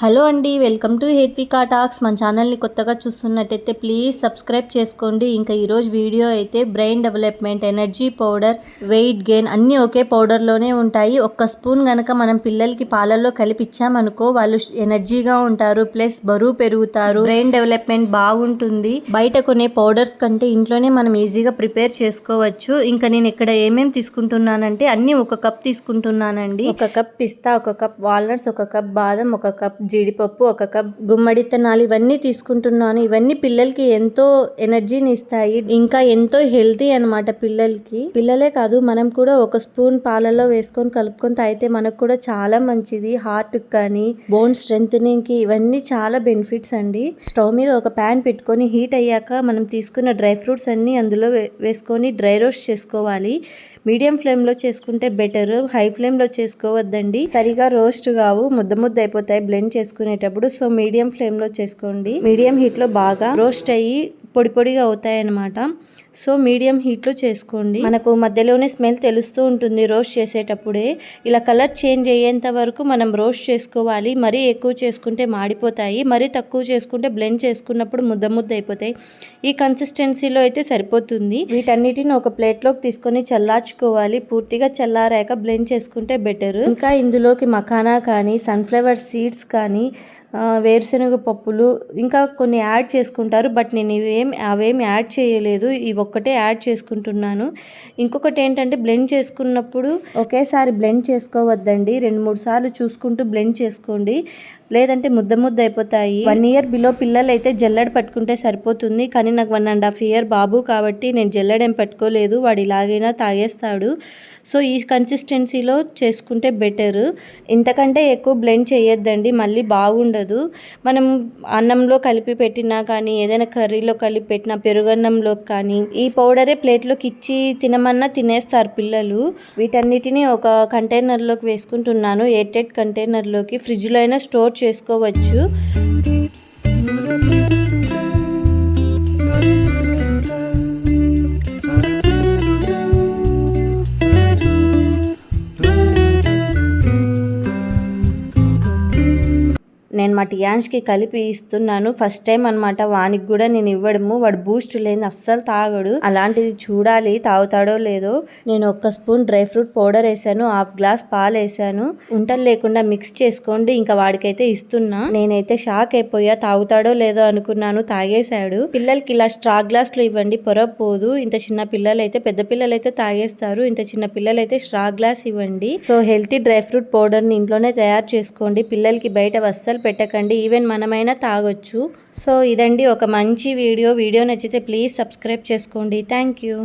Hello అండి welcome to Hethvika talks. మన ఛానల్ని కొత్తగా చూస్తున్నట్టయితే ప్లీజ్ సబ్స్క్రైబ్ చేసుకోండి. ఇంకా ఈరోజు వీడియో అయితే brain development energy powder weight gain అన్నీ ఒకే పౌడర్లోనే ఉంటాయి. ఒక్క స్పూన్ కనుక మనం పిల్లలకి పాలల్లో కలిపి ఇచ్చామనుకో వాళ్ళు ఎనర్జీగా ఉంటారు ప్లస్ బరువు పెరుగుతారు బ్రెయిన్ డెవలప్మెంట్ బాగుంటుంది. బయట కొనే పౌడర్స్ కంటే ఇంట్లోనే మనం ఈజీగా ప్రిపేర్ చేసుకోవచ్చు. ఇంకా నేను ఇక్కడ ఏమేమి తీసుకుంటున్నానంటే అన్ని ఒక కప్ తీసుకుంటున్నానండి. ఒక కప్ పిస్తా ఒక కప్ వాల్నట్స్ ఒక కప్ బాదం ఒక కప్ జీడిపప్పు ఒక కప్ గుమ్మడి విత్తనాలు ఇవన్నీ తీసుకుంటున్నాను. ఇవన్నీ పిల్లలకి ఎంతో ఎనర్జీని ఇస్తాయి. ఇంకా ఎంతో హెల్తీ అన్నమాట పిల్లలకి. పిల్లలే కాదు మనం కూడా ఒక స్పూన్ పాలలో వేసుకొని కలుపుకొని తాగితే మనకు కూడా చాలా మంచిది. హార్ట్ కానీ బోన్ స్ట్రెంగ్కి ఇవన్నీ చాలా బెనిఫిట్స్ అండి. స్టవ్ మీద ఒక ప్యాన్ పెట్టుకొని హీట్ అయ్యాక మనం తీసుకున్న డ్రై ఫ్రూట్స్ అన్ని అందులో వే- వేసుకొని డ్రై రోస్ట్ చేసుకోవాలి. మీడియం ఫ్లేమ్లో చేసుకుంటే బెటర్ హై ఫ్లేమ్లో చేసుకోవద్దండి. సరిగా రోస్ట్ కావు ముద్ద ముద్ద అయిపోతాయి బ్లెండ్ చేసుకునేటప్పుడు. సో మీడియం ఫ్లేమ్లో చేసుకోండి. మీడియం హీట్లో బాగా రోస్ట్ అయ్యి పొడి పొడిగా అవుతాయి అన్నమాట సో మీడియం హీట్లో చేసుకోండి. మనకు మధ్యలోనే స్మెల్ తెలుస్తూ ఉంటుంది రోస్ట్ చేసేటప్పుడే. ఇలా కలర్ చేంజ్ అయ్యేంత వరకు మనం రోస్ట్ చేసుకోవాలి. మరీ ఎక్కువ చేసుకుంటే మాడిపోతాయి. మరీ తక్కువ చేసుకుంటే బ్లెండ్ చేసుకున్నప్పుడు ముద్ద ముద్ద అయిపోతాయి. ఈ కన్సిస్టెన్సీలో అయితే సరిపోతుంది. వీటన్నిటిని ఒక ప్లేట్లోకి తీసుకొని చల్లార్చుకోవాలి. పూర్తిగా చల్లారాక బ్లెండ్ చేసుకుంటే బెటర్. ఇంకా ఇందులోకి మఖానా కానీ సన్ఫ్లవర్ సీడ్స్ కానీ వేరుశెనగ వేరుశనగ పప్పులు ఇంకా కొన్ని యాడ్ చేసుకుంటారు. బట్ నేను ఇవేం అవేమి యాడ్ చేయలేదు. ఈ ఒక్కటే యాడ్ చేసుకుంటున్నాను. ఇంకొకటి ఏంటంటే బ్లెండ్ చేసుకున్నప్పుడు ఒకేసారి బ్లెండ్ చేసుకోవద్దండి. రెండు మూడు సార్లు చూసుకుంటూ బ్లెండ్ చేసుకోండి. లేదంటే ముద్ద ముద్ద అయిపోతాయి. వన్ ఇయర్ బిలో పిల్లలు అయితే జల్లెడ పట్టుకుంటే సరిపోతుంది. కానీ నాకు వన్ అండ్ హాఫ్ ఇయర్ బాబు కాబట్టి నేను జల్లెడేం పట్టుకోలేదు. వాడు ఇలాగైనా తాగేస్తాడు. సో ఈ కన్సిస్టెన్సీలో చేసుకుంటే బెటర్ ఇంతకంటే ఎక్కువ బ్లెండ్ చేయొద్దండి. మళ్ళీ బాగుండదు. మనం అన్నంలో కలిపి పెట్టినా కానీ ఏదైనా కర్రీలో కలిపి పెట్టినా పెరుగన్నంలో కానీ ఈ పౌడరే ప్లేట్లోకి ఇచ్చి తినమన్నా తినేస్తారు పిల్లలు. వీటన్నిటిని ఒక కంటైనర్లోకి వేసుకుంటున్నాను. ఎయిట్ ఎయిట్ కంటైనర్లోకి ఫ్రిడ్జ్లో అయినా స్టోర్ చేసుకోవచ్చు. నేను మా టియాన్స్కి కలిపి ఇస్తున్నాను. ఫస్ట్ టైం అనమాట వానికి కూడా నేను ఇవ్వడము. వాడు బూస్ట్ లేని అస్సలు తాగడు. అలాంటిది చూడాలి తాగుతాడో లేదో. నేను ఒక్క స్పూన్ డ్రై ఫ్రూట్ పౌడర్ వేసాను. హాఫ్ గ్లాస్ పాలు వేసాను. ఉంటలు లేకుండా మిక్స్ చేసుకోండి. ఇంకా వాడికైతే ఇస్తున్నా. నేనైతే షాక్ అయిపోయా. తాగుతాడో లేదో అనుకున్నాను. తాగేశాడు. పిల్లలకి ఇలా స్ట్రా గ్లాస్లో ఇవ్వండి. పొర పోదు ఇంత చిన్న పిల్లలు అయితే పెద్ద పిల్లలు అయితే తాగేస్తారు. ఇంత చిన్న పిల్లలైతే స్ట్రా గ్లాస్ ఇవ్వండి. సో హెల్తీ డ్రై ఫ్రూట్ పౌడర్ని ఇంట్లోనే తయారు చేసుకోండి. పిల్లలకి బయట అస్సలు పెట్టకండి ఈవెన్ మనమైనా తాగొచ్చు. సో ఇదండి ఒక మంచి వీడియో. వీడియో నచ్చితే ప్లీజ్ సబ్స్క్రైబ్ చేసుకోండి. Thank you